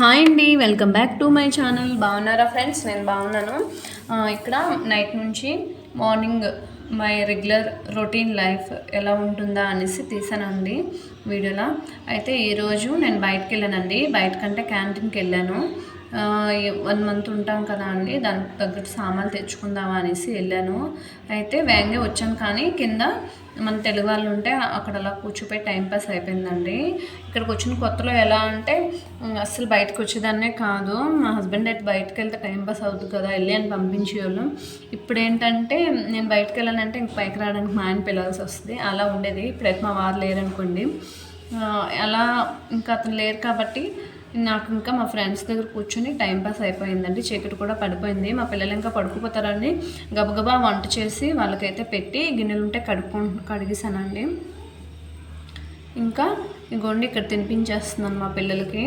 Hi అండి welcome back to my channel. బాగున్నారా friends? నేను బాగున్నాను. ఇక్కడ నైట్ నుంచి morning my regular routine life ఎలా ఉంటుందా అనేసి తీసానండి వీడియోలో. అయితే ఈరోజు నేను బయటకు వెళ్ళానండి. బయటకంటే క్యాంటీన్కి వెళ్ళాను. వన్ మంత్ ఉంటాం కదా అండి దానికి తగ్గట్టు సామాన్లు తెచ్చుకుందాం అనేసి వెళ్ళాను. అయితే వ్యాంగే వచ్చాను కానీ కింద మన తెలుగు వాళ్ళు ఉంటే అక్కడ అలా కూర్చోపోయి టైంపాస్ అయిపోయిందండి. ఇక్కడికి వచ్చిన కొత్తలో ఎలా అంటే అస్సలు బయటకు వచ్చేదాన్నే కాదు. మా హస్బెండ్ అయితే బయటకు వెళ్తే టైంపాస్ అవుతుంది కదా వెళ్ళి అని పంపించేవాళ్ళు. ఇప్పుడు ఏంటంటే నేను బయటకు వెళ్ళాలంటే ఇంక పైకి రావడానికి మా ఆయన పిలవాల్సి వస్తుంది. అలా ఉండేది. ఇప్పుడైతే మా వారు లేరనుకోండి. అలా ఇంకా అతను లేరు కాబట్టి నాకు ఇంకా మా ఫ్రెండ్స్ దగ్గర కూర్చొని టైం పాస్ అయిపోయిందండి. చీకటి కూడా పడిపోయింది. మా పిల్లలు ఇంకా పడుకుపోతారని గబగబా వంట చేసి వాళ్ళకైతే పెట్టి గిన్నెలు ఉంటే కడుక్కో కడిగేసానండి ఇంకా ఇగోండి ఇక్కడ తినిపించేస్తున్నాను మా పిల్లలకి.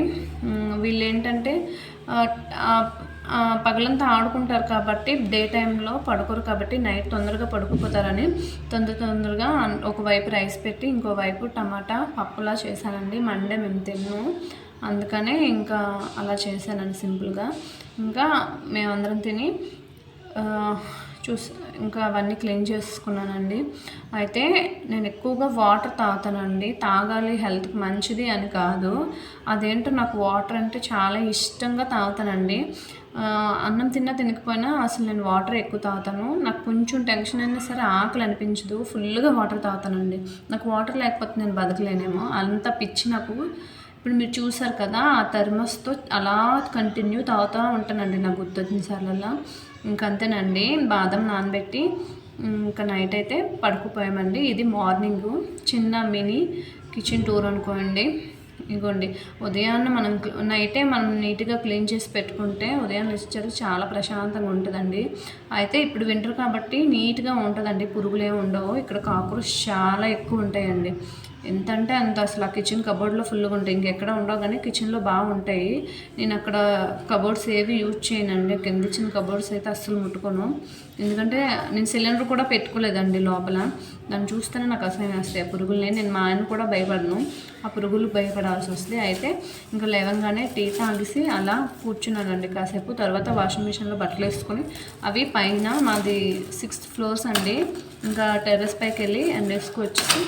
వీళ్ళు ఏంటంటే పగలంతా ఆడుకుంటారు కాబట్టి డే టైంలో పడుకోరు కాబట్టి నైట్ తొందరగా పడుకుపోతారని తొందర తొందరగా ఒకవైపు రైస్ పెట్టి ఇంకోవైపు టమాటా పప్పులా చేశానండి మండే మేము తిన్నాము. అందుకనే ఇంకా అలా చేశానండి సింపుల్గా. ఇంకా మేమందరం తిని చూసి ఇంకా అవన్నీ క్లీన్ చేసుకున్నానండి. అయితే నేను ఎక్కువగా వాటర్ తాగుతానండి. తాగాలి హెల్త్కి మంచిది అని కాదు. అదేంటో నాకు వాటర్ అంటే చాలా ఇష్టంగా తాగుతానండి. అన్నం తిన్నా తినకపోయినా అసలు నేను వాటర్ ఎక్కువ తాగుతాను. నాకు కొంచెం టెన్షన్ అయినా సరే ఆకలి అనిపించదు. ఫుల్గా వాటర్ తాగుతానండి. నాకు వాటర్ లేకపోతే నేను బతకలేనేమో. అంత పిచ్చి నాకు ఇప్పుడు మీరు చూసారు కదా ఆ థర్మస్తో అలా కంటిన్యూ తాగుతూ ఉంటానండి నాకు గుర్తొచ్చిన సార్లల్లా. ఇంకంతేనండి బాదం నానబెట్టి ఇంకా నైట్ అయితే పడుకుపోయామండి. ఇది మార్నింగు చిన్న మినీ కిచెన్ టూర్ అనుకోండి. ఇగోండి ఉదయాన్నే మనం నైటే మనం నీట్గా క్లీన్ చేసి పెట్టుకుంటే ఉదయం వచ్చారు చాలా ప్రశాంతంగా ఉంటుందండి. అయితే ఇప్పుడు వింటర్ కాబట్టి నీట్గా ఉంటుందండి పురుగులు ఏమి ఉండవు. ఇక్కడ కాక్రోచ్ చాలా ఎక్కువ ఉంటాయండి. ఎంత అంటే అంత అసలు ఆ కిచెన్ కబోర్డ్లో ఫుల్గా ఉంటాయి. ఇంకెక్కడ ఉండవు కానీ కిచెన్లో బాగుంటాయి నేను అక్కడ కబోర్డ్స్ ఏవి యూజ్ చేయనండి కింద ఇచ్చిన కబోర్డ్స్ అయితే అస్సలు ముట్టుకోను. ఎందుకంటే నేను సిలిండర్ కూడా పెట్టుకోలేదండి లోపల. దాన్ని చూస్తేనే నాకు అసహ్యం వేస్తాయి. ఆ పురుగుల్ని నేను మా ఆయన కూడా భయపడను. ఆ పురుగులు భయపడాల్సి వస్తుంది అయితే ఇంకా లేవంగానే టీ తాగిసి అలా కూర్చున్నానండి. కాసేపు తర్వాత వాషింగ్ మిషన్లో బట్టలు వేసుకొని అవి పైన మాది సిక్స్త్ ఫ్లోర్స్ అండి. ఇంకా టెర్రస్ పైకి వెళ్ళి ఎండేసుకొచ్చి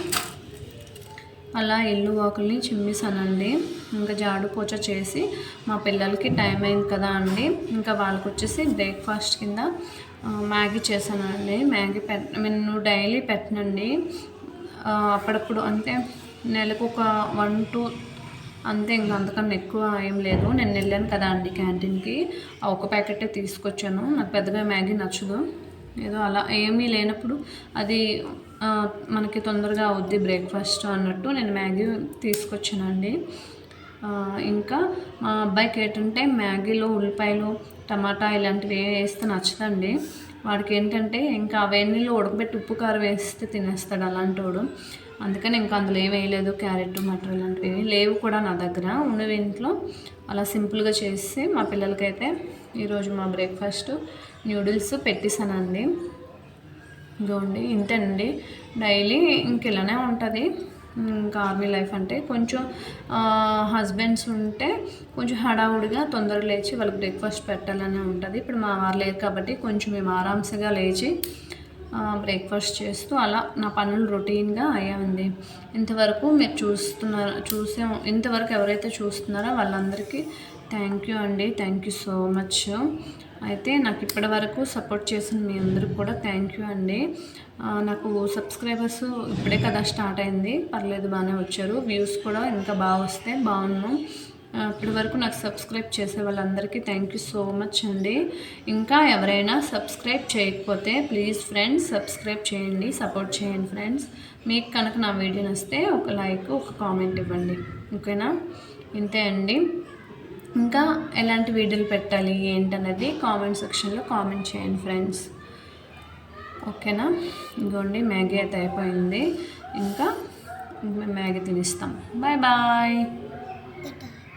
అలా ఇల్లు వాకుల్ని చిమ్మిసానండి ఇంకా జాడు పోచ చేసి మా పిల్లలకి టైం అయింది కదా అండి. ఇంకా వాళ్ళకి వచ్చేసి బ్రేక్ఫాస్ట్ కింద మ్యాగీ చేశానండి. మ్యాగీ పెట్ నేను డైలీ పెట్టనండి. అప్పుడప్పుడు అంటే నెలకు ఒక వన్ టూ అంతే ఇంకా అంతకన్నా ఎక్కువ ఏం లేదు. నేను వెళ్ళాను కదా అండి క్యాంటీన్కి. ఒక ప్యాకెటే తీసుకొచ్చాను. నాకు పెద్దగా మ్యాగీ నచ్చదు. ఏదో అలా ఏమీ లేనప్పుడు అది మనకి తొందరగా అవుద్ది బ్రేక్ఫాస్ట్ అన్నట్టు. నేను మ్యాగీ తీసుకొచ్చానండి. ఇంకా మా అబ్బాయికి ఏంటంటే మ్యాగీలో ఉల్లిపాయలు టమాటా ఇలాంటివి వేస్తే నచ్చదండి. వాడికి ఏంటంటే ఇంకా అవన్నీలో ఉడకబెట్టి ఉప్పు కారం వేస్తే తినేస్తాడు అలాంటోడు. అందుకని ఇంకా అందులో ఏం వేయలేదు క్యారెట్ మటర్ ఇలాంటివి లేవు కూడా నా దగ్గర. ఉన్నవి ఇంట్లో అలా సింపుల్గా చేసి మా పిల్లలకైతే ఈరోజు మా బ్రేక్ఫాస్ట్ న్యూడిల్స్ పెట్టేశానండి ఇదిగోండి ఇంతేనండి డైలీ ఇంక ఇలానే ఉంటుంది. ఇంకా ఆర్మీ లైఫ్ అంటే కొంచెం హస్బెండ్స్ ఉంటే కొంచెం హడావుడిగా తొందరగా లేచి వాళ్ళకి బ్రేక్ఫాస్ట్ పెట్టాలని ఉంటుంది. ఇప్పుడు మా వారు లేరు కాబట్టి కొంచెం మేము ఆరామ్స్గా లేచి బ్రేక్ఫాస్ట్ చేస్తూ అలా నా పనులు రొటీన్గా అయ్యామండి ఇంతవరకు మీరు చూస్తున్నారు చూసే ఇంతవరకు ఎవరైతే చూస్తున్నారో వాళ్ళందరికీ థ్యాంక్ యూ అండి. థ్యాంక్ యూ సో మచ్ అయితే నాకు ఇప్పటి వరకు సపోర్ట్ చేసిన మీ అందరికి కూడా థ్యాంక్ యూ అండి. నాకు సబ్స్క్రైబర్స్ ఇప్పుడే కదా స్టార్ట్ అయింది. పర్లేదు బాగానే వచ్చారు. వ్యూస్ కూడా ఇంకా బాగా వస్తే బాగున్నాం. ఇప్పటి వరకు నాకు సబ్స్క్రైబ్ చేసే వాళ్ళందరికీ థ్యాంక్ యూ సో మచ్ అండి. ఇంకా ఎవరైనా సబ్స్క్రైబ్ చేయకపోతే ప్లీజ్ ఫ్రెండ్స్ సబ్స్క్రైబ్ చేయండి సపోర్ట్ చేయండి ఫ్రెండ్స్ మీకు కనుక నా వీడియో నచ్చితే ఒక లైక్ ఒక కామెంట్ ఇవ్వండి. ఓకేనా? ఇంతే అండి. ఇంకా ఎలాంటి వీడియోలు పెట్టాలి ఏంటనేది కామెంట్ సెక్షన్లో కామెంట్ చేయండి ఫ్రెండ్స్ ఓకేనా? ఇంకోండి మ్యాగీ అయితే అయిపోయింది. ఇంకా మేము మ్యాగీ తినిస్తాం. Bye bye